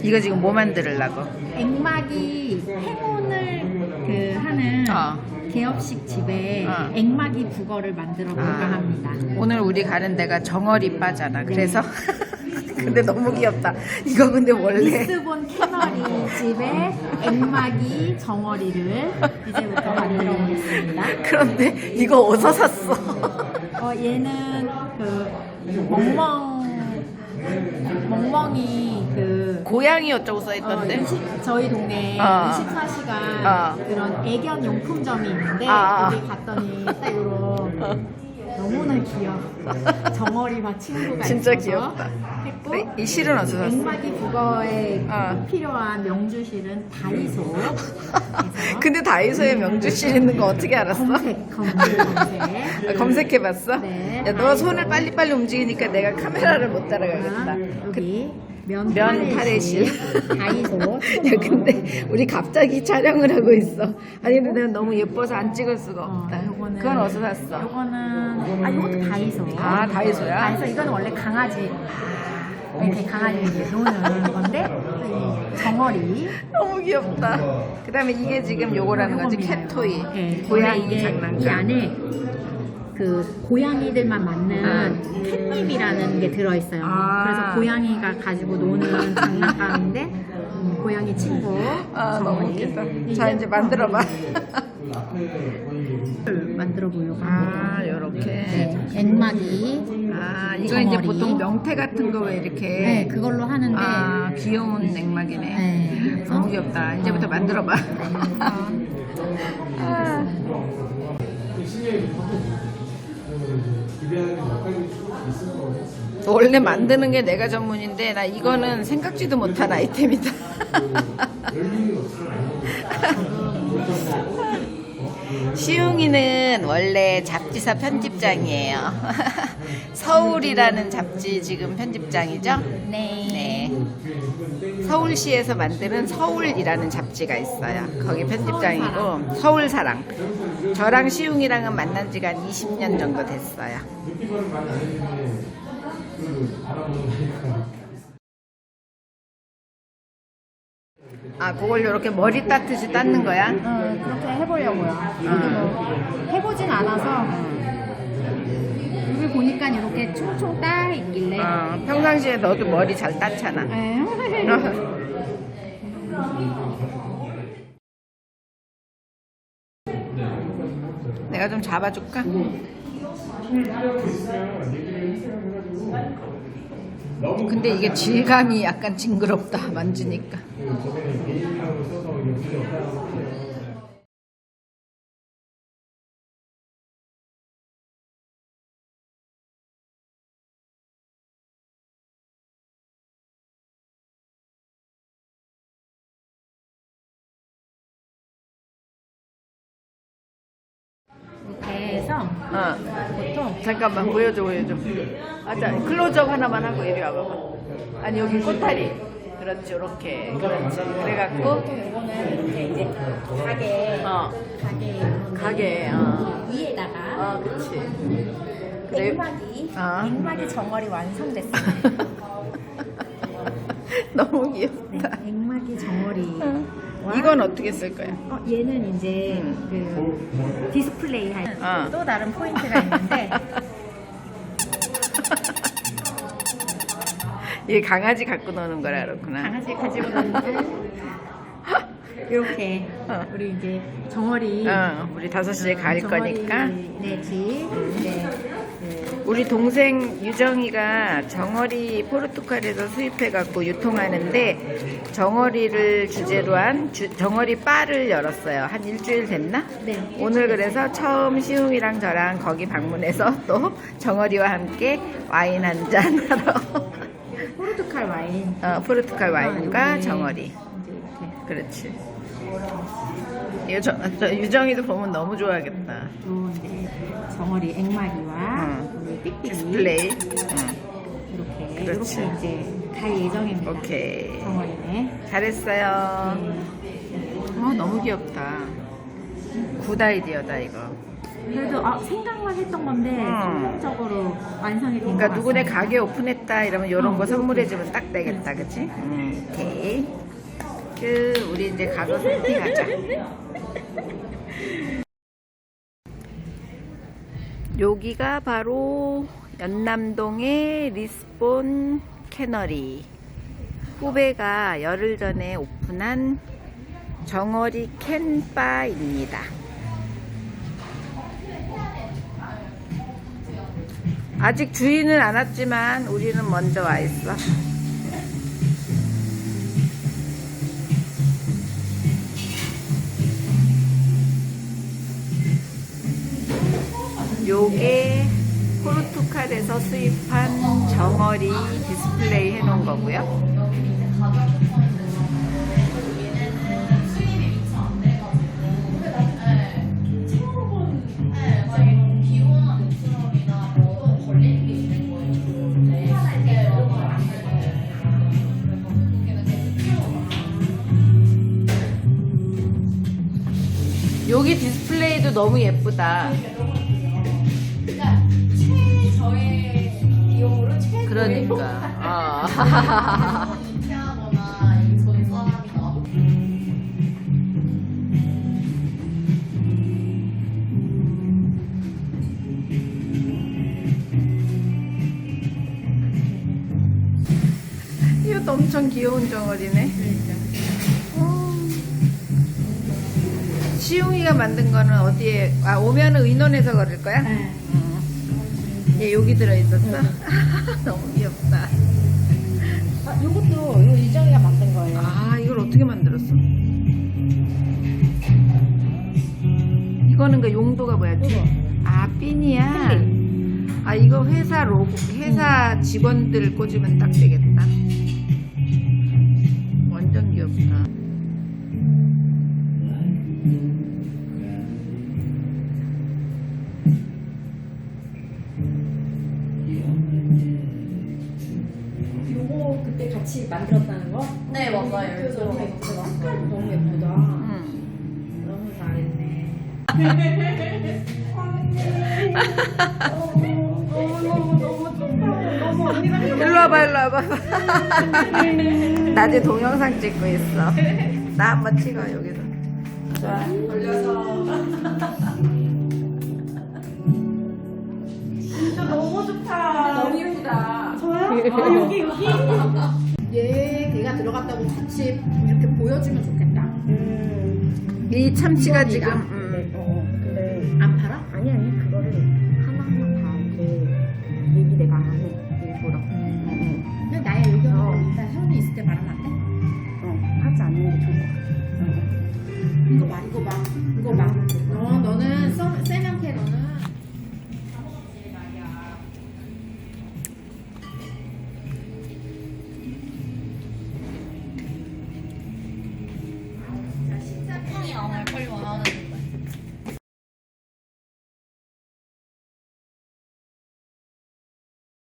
이거 지금 뭐 만들으려고? 액막이 행운을 그 하는 어. 개업식 집에 어. 액막이 북어를 만들어 볼까 아. 합니다. 오늘 우리 가는 데가 정어리 바잖아. 그래서 근데 너무 귀엽다. 이거 근데 원래 리스본 캐너리 집에 액막이 정어리를 이제부터 만들어 보겠습니다. 그런데 이거 어디서 샀어? 어, 얘는 그 멍멍 멍멍이 그 고양이 어쩌고 써 어, 있던데. 20 저희 동네에 어. 24시간 어. 그런 애견 용품점이 있는데 아, 아. 거기 갔더니 딱 이거 너무나 귀여워. 정어리와 친구가 진짜 있어서 귀엽다. 했고 이- 이 실은 어디서 샀어? 액막이 국어에 어. 꼭 필요한 명주실은 다이소. 그래서 근데 다이소에 명주실 있는 거 어떻게 알았어? 검색 검색 검색. 아, 검색해봤어? 네, 야, 너 다이소. 손을 빨리빨리 움직이니까 내가 카메라를 못 따라가겠다. 아, 여기 면, 면 타레실. 다이소. 야, 근데 우리 갑자기 촬영을 하고 있어. 아니, 근데 내가 너무 예뻐서 안 찍을 수가 어, 없다. 요거는 그건 어디서 샀어? 요거는 아 요것도 다이소. 아, 다이소야? 다이소 이거는 원래 강아지 이렇게 강아지 이제 노는 건데 이 정어리. 너무 귀엽다. 그 다음에 이게 지금 요거라는 거지, 요겁니다, 캣토이. 요거. 네, 고양이 원래 이게 이 장난감. 안에 그 고양이들만 맞는 캣닙이라는 게 들어있어요. 아. 그래서 고양이가 가지고 노는 장난감인데 음, 고양이 친구. 아, 너무 정어리. 웃기다. 이게 자, 이제 만들어봐. 만들어 보려고 합니다. 아, 요렇게. 네, 액막이. 아, 이거 이제 정어리. 보통 명태 같은 거 왜 이렇게. 네, 그걸로 하는데. 아, 귀여운 냉막이네. 네, 그래서 너무 귀엽다. 이제부터 만들어봐. 아, 원래 만드는 게 내가 전문인데 나 이거는 생각지도 못한 아이템이다. 시웅이는 원래 잡지사 편집장이에요. 서울이라는 잡지 지금 편집장이죠? 네. 네. 서울시에서 만드는 서울이라는 잡지가 있어요. 거기 편집장이고 서울사랑. 저랑 시웅이랑은 만난 지가 한 20년 정도 됐어요. 그. 아, 그걸 이렇게 머리 따듯이 닦는 거야? 어, 그렇게 해보려고요. 이게 뭐 해보진 않아서 여기 보니까 이렇게 총총 따 있길래 어, 평상시에 너도 머리 잘 땄잖아. 에휴. 내가 좀 잡아줄까? 근데 이게 질감이 약간 징그럽다 만지니까. 이렇게 해서 어. 보통 잠깐만 보여줘 보여줘. 아자 클로즈업 하나만 하고 이리 와봐봐. 아니 여기 꼬다리. 그렇지 요렇게 그렇지. 그래갖고 이거는 이렇게 이제 가게 어 가게 가게 어. 위에다가 어 그렇지. 그래. 액막이 아. 액막이 정어리 완성됐습니다. 너무 네, 귀엽다. 액막이 정어리. 와. 이건 어떻게 쓸 거야? 어, 얘는 이제 그 디스플레이 할 어. 또 다른 포인트가 있는데 얘 강아지 갖고 노는 거라 그렇구나. 강아지 가지고 노는 이렇게 어. 우리 이제 정어리 어, 우리 다섯 시에 갈 거니까. 네, 집 네, 그 우리 동생 유정이가 정어리 포르투갈에서 수입해갖고 유통하는데 정어리를 주제로 한 주- 정어리 바를 열었어요. 한 일주일 됐나? 네. 오늘 그래서 처음 시웅이랑 저랑 거기 방문해서 또 정어리와 함께 와인 한 잔 하러 포르투갈 와인 어, 포르투갈 와인과 아, 요게 정어리. 그렇지. 저 유정이도 보면 너무 좋아하겠다. 요 이제 정어리 액막이와 어. 우리 삑삑이 디스플레이. 응. 이렇게 그렇지. 이렇게 이제 갈 예정입니다. 오케이. 정어리네. 잘했어요. 네. 어, 너무 귀엽다. 굿 아이디어다, 이거. 그래도 아, 생각만 했던 건데 음. 성공적으로 완성이 된 것 그러니까 누구네 같아요. 가게 오픈했다 이러면 이런 어, 거. 선물해주면 딱 되겠다, 그치? 음, 오케이. 끝. 우리 이제 가서 세팅하자. 여기가 바로 연남동의 리스본 캐너리. 후배가 열흘 전에 오픈한 정어리 캔바입니다. 아직 주인은 안 왔지만 우리는 먼저 와 있어. 요게 포르투갈에서 수입한 정어리 디스플레이 해놓은 거고요. 여기 디스플레이도 너무 예쁘다. 그러니까. 어. 피하거나 전 사람이 나도 이것도 엄청 귀여운 정어리네. 어. 시웅이가 만든 거는 어디에, 아, 오면은 의논해서 걸을 거야? 네. 얘 여기 들어있었어? 너무 귀엽다. 아, 요것도 요 이정이가 만든 거예요. 아, 이걸 어떻게 만들었어? 이거는 그 용도가 뭐야? 뒤- 이거. 아, 핀이야? 핀. 아, 이거 회사 로고, 회사 직원들 꽂으면 딱 되겠다. 같이 만들었다는 거? 네 맞아요 그래서 너무 예쁘다. 색깔도 너무. 너무 잘했네. 일로 와봐, 일로 와봐. 나 지금 동영상 찍고 있어. 나 한번 찍어, 여기서. 좋아. 너무 예쁘다. 저요? 아, 여기 여기. 얘 걔가 들어갔다고 같이 이렇게 보여주면 좋겠다. 이 참치가 이건이다. 지금, 음,